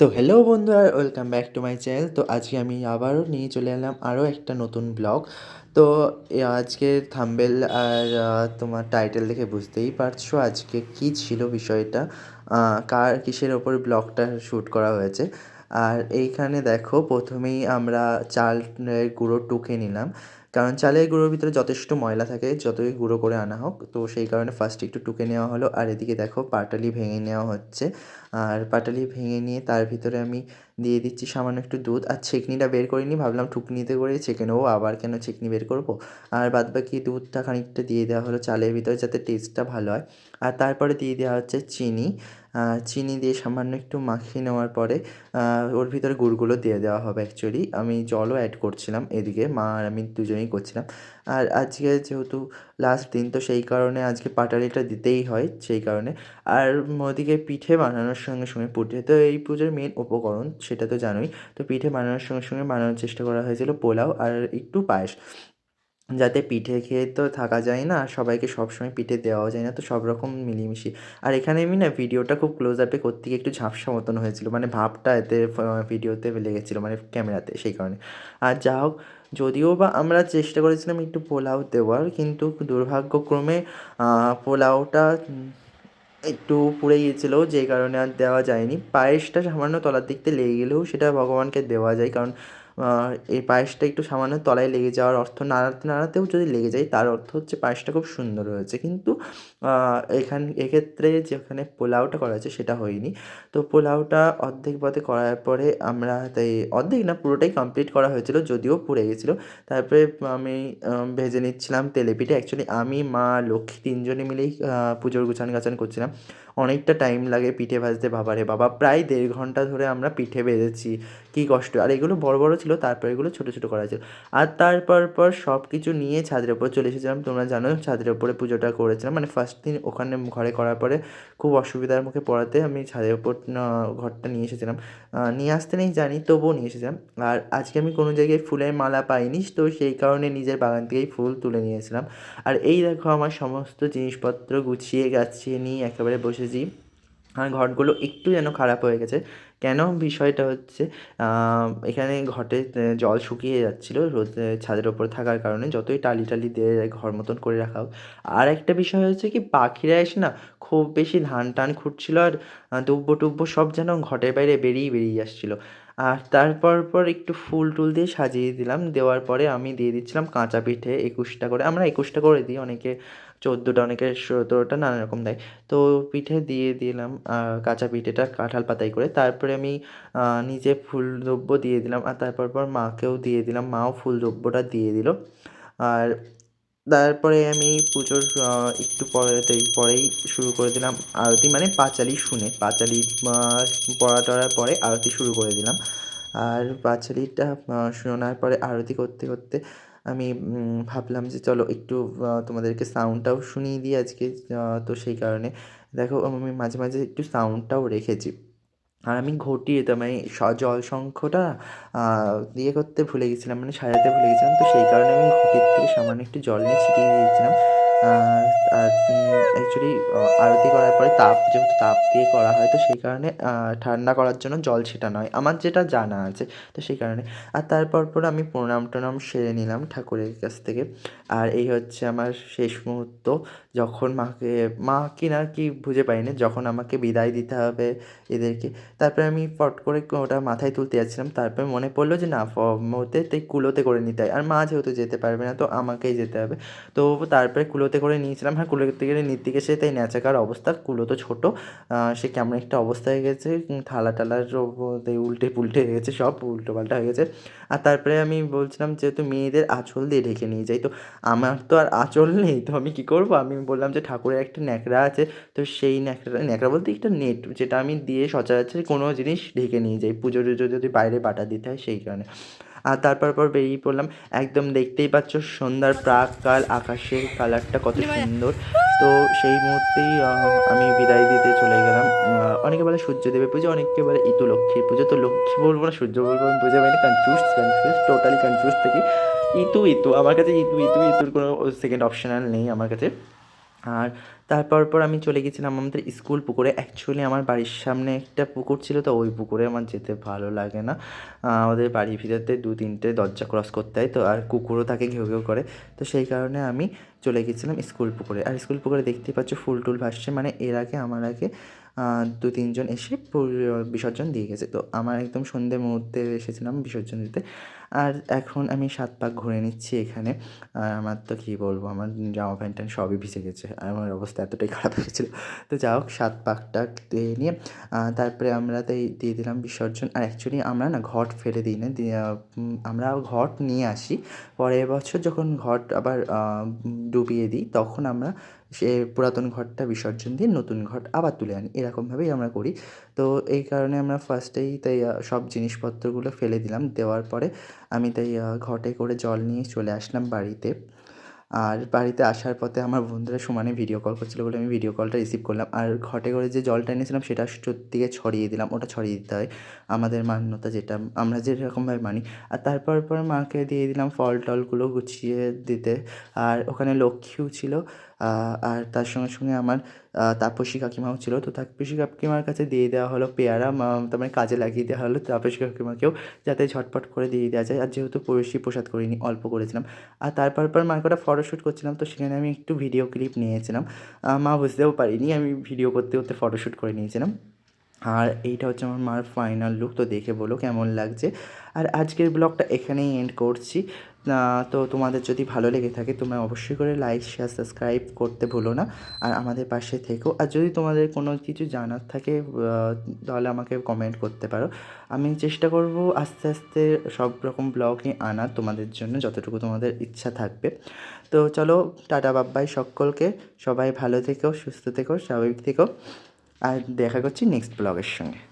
তো হ্যালো বন্ধুরা welcome back to my channel তো আজকে আমি আবারও নিয়ে চলে এলাম আরও একটা নতুন ব্লগ তো আজকের থাম্বেল আর তোমার টাইটেল দেখে বুঝতেই পারছ আজকে কী ছিল বিষয়টা। কার কিসের ওপর ব্লগটা শ্যুট করা হয়েছে। আর এইখানে দেখো, প্রথমেই আমরা চালের গুঁড়ো টুকে নিলাম। কারণ চালের গুঁড়োর ভিতরে যথেষ্ট ময়লা থাকে, যতই গুঁড়ো করে আনা হোক। তো সেই কারণে ফার্স্ট একটু টুকে নেওয়া হলো। আর এদিকে দেখো, পাটালি ভেঙে নেওয়া হচ্ছে। আর পাটালি ভেঙে নিয়ে তার ভিতরে আমি দিয়ে দিচ্ছি সামান্য একটু দুধ আর ছেঁকনিটা বের করে নিই। ভাবলাম ঠুকনিতে করে ছেঁকে নেব, আবার কেন ছেঁকনি বের করব? আর বাদ বাকি দুধটা খানিকটা দিয়ে দেওয়া হলো চালের ভিতরে যাতে টেস্টটা ভালো হয়। আর তারপরে দিয়ে দেওয়া হচ্ছে চিনি। চিনি দিয়ে সামান্য একটু মাখিয়ে নেওয়ার পরে ওর ভিতরে গুড়গুলো দিয়ে দেওয়া হবে অ্যাকচুয়ালি আমি জলও অ্যাড করছিলাম এদিকে, মা আর আমি দুজনেই করছিলাম। আর আজকে যেহেতু লাস্ট দিন, তো সেই কারণে আজকে পাটালিটা দিতেই হয়, সেই কারণে। আর মোদিকে পিঠে বানানোর সঙ্গে সঙ্গে পুঠে তো এই পুজোর মেন উপকরণ, সেটা তো জানোই, তো পিঠে বানানোর সঙ্গে সঙ্গে বানানোর চেষ্টা করা হয়েছিল পোলাও আর একটু পায়েস। যাতে পিঠে খেয়ে তো থাকা যায় না, সবাইকে সবসময় পিঠে দেওয়াও যায় না, তো সব রকম মিলিয়ে আর এখানে আমি না ভিডিওটা খুব ক্লোজ আপে করতে গিয়ে একটু ঝাপসা মতন হয়েছিল মানে ভাবটা এতে ভিডিওতে লেগেছিলো মানে ক্যামেরাতে সেই কারণে। আর যা হোক, যদিও বা আমরা চেষ্টা করেছিলাম একটু পোলাও দেওয়ার, কিন্তু দুর্ভাগ্যক্রমে পোলাওটা একটু পুড়ে গিয়েছিল, যেই কারণে আর দেওয়া যায়নি। পায়েসটা সামান্য তলার দিক থেকে লেগে গেলেও সেটা ভগবানকে দেওয়া যায়, কারণ এই পায়েসটা একটু সামান্য তলায় লেগে যাওয়ার অর্থ নাড়াতে নাড়াতেও যদি লেগে যায়, তার অর্থ হচ্ছে পায়েসটা খুব সুন্দর হয়েছে। কিন্তু এখান, এক্ষেত্রে যেখানে পোলাওটা করা হয়েছে সেটা হয়নি। তো পোলাওটা অর্ধেক পথে করার পরে আমরা তাই অর্ধেক না, পুরোটাই কমপ্লিট করা হয়েছিল, যদিও পুড়ে গেছিল। তারপরে আমি ভেজে নিচ্ছিলাম তেলে পিঠে। অ্যাকচুয়ালি আমি, মা, লক্ষ্মী তিনজনে মিলেই পুজোর গুছান গাছান করছিলাম। অনেকটা টাইম লাগে পিঠে ভাজতে বাবারে বাবা, প্রায় দেড় ঘণ্টা ধরে আমরা পিঠে ভেজেছি কী কষ্ট। আর এগুলো বড় বড় ছিল, তারপর এগুলো ছোটো ছোটো করা হয়েছিল। আর তারপর, পর সব কিছু নিয়ে ছাদের ওপর চলে এসেছিলাম। তোমরা জানো, ছাদের ওপরে পুজোটা করেছিলাম। মানে ফার্স্ট দিন ওখানে ঘরে করার পরে খুব অসুবিধার মুখে পড়াতে আমি ছাদের ওপর ঘরটা নিয়ে এসেছিলাম। নিয়ে আসতে নেই জানি, তবুও নিয়ে এসেছিলাম। আর আজকে আমি কোনো জায়গায় ফুলের মালা পাইনি, তো সেই কারণে নিজের বাগান থেকেই ফুল তুলে নিয়েছিলাম আর এই দেখো, আমার সমস্ত জিনিসপত্র গুছিয়ে, গাছিয়ে নিয়ে একেবারে বসেছি। আর ঘটগুলো একটু যেন খারাপ হয়ে গেছে। কেন বিষয়টা হচ্ছে এখানে ঘটে জল শুকিয়ে যাচ্ছিল, রোদ ছাদের ওপর থাকার কারণে যতই টালি টালি দিয়ে ঘর মতন করে রাখা হোক। আর একটা বিষয় হচ্ছে কি, পাখিরা এসে না খুব বেশি ধান টান খুঁটছিল আর দুব্বো টুব্বো সব যেন ঘটের বাইরে বেরিয়ে বেরিয়ে আসছিল। আর তারপর, পর একটু ফুল টুল দিয়ে সাজিয়ে দিলাম। দেওয়ার পরে আমি দিয়ে দিচ্ছিলাম কাঁচা পিঠে একুশটা করে। আমরা একুশটা করে দিই, অনেকে চোদ্দোটা, অনেকে সতেরোটা, নানা রকম দেয়। তো পিঠে দিয়ে দিলাম কাঁচা পিঠেটা কাঁঠাল পাতায় করে। তারপরে আমি নিজে ফুল দ্রব্য দিয়ে দিলাম। আর তারপর, পর মাকেও দিয়ে দিলাম। মাও ফুল দ্রব্যটা দিয়ে দিল। আর তারপরে আমি পুজোর একটু পরে পরেই শুরু করে দিলাম আরতি মানে পাঁচালি শুনে। পাঁচালি পড়া টড়ার পরে আরতি শুরু করে দিলাম। আর পাঁচালিটা শোনার পরে আরতি করতে করতে আমি ভাবলাম যে চলো একটু তোমাদেরকে সাউন্ডটাও শুনিয়ে দিই আজকে তো সেই কারণে। দেখো, আমি মাঝে মাঝে একটু সাউন্ডটাও রেখেছি। আর আমি ঘটি এটা আমি জল শঙ্খটা ইয়ে করতে ভুলে গেছিলাম মানে সাজাতে ভুলে গেছিলাম, তো সেই কারণে আমি ঘটির থেকে সামান্য একটু জল নিয়ে ছিটিয়ে দিয়েছিলাম। অ্যাকচুয়ালি আরতি করার পরে তাপ, যেহেতু তাপ দিয়ে করা হয়, তো সেই কারণে ঠান্ডা করার জন্য জল ছেটানো নয়। আমার যেটা জানা আছে, তো সেই কারণে। আর তারপর পর আমি প্রণাম টনাম সেরে নিলাম ঠাকুরের কাছ থেকে। আর এই হচ্ছে আমার শেষ মুহূর্ত, যখন মাকে, মা কি না কি বুঝে পাইনি, যখন আমাকে বিদায় দিতে হবে এদেরকে। তারপরে আমি ফট করে ওটা মাথায় তুলতে যাচ্ছিলাম, তারপরে মনে পড়ল যে না ওতে তাই কুলোতে করে নিতে হয়। আর মা যেহেতু যেতে পারবে না, তো আমাকেই যেতে হবে। তো তারপরে কুলোতে করে নিয়েছিলাম। হ্যাঁ কুলোতে করে নিতে গেছে তাই ন্যাচাকার অবস্থা, কুলো তো ছোটো সে কেমন একটা অবস্থা হয়ে গেছে থালা টালার উল্টে পুল্টে হয়ে গেছে, সব উল্টো পাল্টা হয়ে গেছে। আর তারপরে আমি বলছিলাম যেহেতু মেয়েদের আঁচল দিয়ে ঢেকে নিয়ে যাই। তো আমার তো আর আঁচল নেই, তো আমি কী করব? আমি বললাম যে, ঠাকুরের একটা ন্যাকড়া আছে। তো সেই ন্যাকড়া ন্যাকড়া বলতে একটা নেট, যেটা আমি দিয়ে সচরাচর কোনো জিনিস ঢেকে নিয়ে যাই। পুজো টুজো যদি বাইরে বাটা দিতে হয়, সেই কারণে। আর তারপর পর বেরিয়ে পড়লাম। একদম দেখতেই পাচ্ছ সন্ধ্যার প্রাককাল আকাশের কালারটা কত সুন্দর। তো সেই মুহূর্তেই আমি বিদায় দিতে চলে গেলাম। অনেকে বলে সূর্যদেবের পুজো অনেকে বলে ইতু লক্ষ্মীর পুজো। তো লক্ষ্মী বলব না সূর্য বলব আমি বুঝে পাইনি। কনফিউজ কনফিউজ টোটালি কনফিউজ থাকি। ইতু ইতু আমার কাছে ইতু ইতু ইতুর কোনো সেকেন্ড অপশনাল নেই আমার কাছে। আর তারপর পর আমি চলে গেছিলাম আমাদের স্কুল পুকুরে। অ্যাকচুয়ালি আমার বাড়ির সামনে একটা পুকুর ছিল, তো ওই পুকুরে আমার যেতে ভালো লাগে না। আমাদের বাড়ির ভিতরতে দু তিনটে দরজা ক্রস করতে হয়, তো আর কুকুরও থাকে, ঘেউ ঘেউ করে। তো সেই কারণে আমি চলে গেছিলাম স্কুল পুকুরে। আর স্কুল পুকুরে দেখতে পাচ্ছ, ফুল টুল ভাসছে। মানে এর আগে, আমার আগে দু তিনজন এসে বিসর্জন দিয়ে গেছে। তো আমার একদম সন্ধে মুহূর্তে এসেছিলাম বিসর্জন দিতে। আর এখন আমি সাত পাক ঘুরে নিচ্ছি এখানে। আর আমার তো কী বলব, আমার জামা প্যান্ট সবই ভিজে গেছে। আর আমার অবস্থা এতটাই খারাপ হয়েছিলো। তো যা হোক, সাত পাকটা দিয়ে নিয়ে তারপরে আমরা তাই দিয়ে দিলাম বিসর্জন। আর অ্যাকচুয়ালি আমরা না ঘট ফেলে দিই না আমরা ঘট নিয়ে আসি। পরের বছর যখন ঘট আবার ডুবিয়ে দিই, তখন আমরা সে পুরাতন ঘরটা বিসর্জন দিয়ে নতুন ঘট আবার তুলে আনি। এরকমভাবেই আমরা করি। তো এই কারণে আমরা ফার্স্টেই তাই সব জিনিসপত্রগুলো ফেলে দিলাম। দেওয়ার পরে আমি তাই ঘটে করে জল নিয়ে চলে আসলাম বাড়িতে। আর বাড়িতে আসার পথে আমার বন্ধুরা সমানে ভিডিও কল করছিল বলে আমি ভিডিও কলটা রিসিভ করলাম। আর ঘটে করে যে জলটা এনেছিলাম সেটা চতুর্দিকে ছড়িয়ে দিলাম, ওটা ছড়িয়ে দিতে হয় আমাদের মান্যতা যেটা, আমরা যেরকমভাবে মানি। আর তারপর পর মাকে দিয়ে দিলাম ফল টলগুলো গুছিয়ে দিতে। আর ওখানে লক্ষ্মীও ছিল আর তার সঙ্গে সঙ্গে আমার তাপসী কাকিমাও ছিল। তো তাপসী কাকিমার কাছে দিয়ে দেওয়া হলো পেয়ারা তার মানে কাজে লাগিয়ে দেওয়া হলো তাপসী কাকিমাকেও যাতে ঝটপট করে দিয়ে দেওয়া যায়। আর যেহেতু বেশি প্রসাদ করিনি, অল্প করেছিলাম। আর তারপর পর মার কটা ফটোশ্যুট করছিলাম, তো সেখানে আমি একটু ভিডিও ক্লিপ নিয়েছিলাম। মা বুঝতেও পারিনি, আমি ভিডিও করতে করতে ফটোশ্যুট করে নিয়েছিলাম। আর এইটা হচ্ছে আমার মার ফাইনাল লুক তো দেখে বলো কেমন লাগছে। আর আজকের ব্লগটা এখানেই এন্ড করছি। তো তোমাদের যদি ভালো লেগে থাকে, তোমরা অবশ্যই করে লাইক শেয়ার সাবস্ক্রাইব করতে ভুলো না। আর আমাদের পাশে থেকো। আর যদি তোমাদের কোনো কিছু জানার থাকে তাহলে আমাকে কমেন্ট করতে পারো। আমি চেষ্টা করব আস্তে আস্তে সব রকম ব্লগই আনার তোমাদের জন্য, যতটুকু তোমাদের ইচ্ছা থাকবে। তো চলো, টাটা বাব্বাই সকলকে। সবাই ভালো থেকো, সুস্থ থেকো, স্বাভাবিক থেকো। আর দেখা করছি নেক্সট ব্লগের সঙ্গে।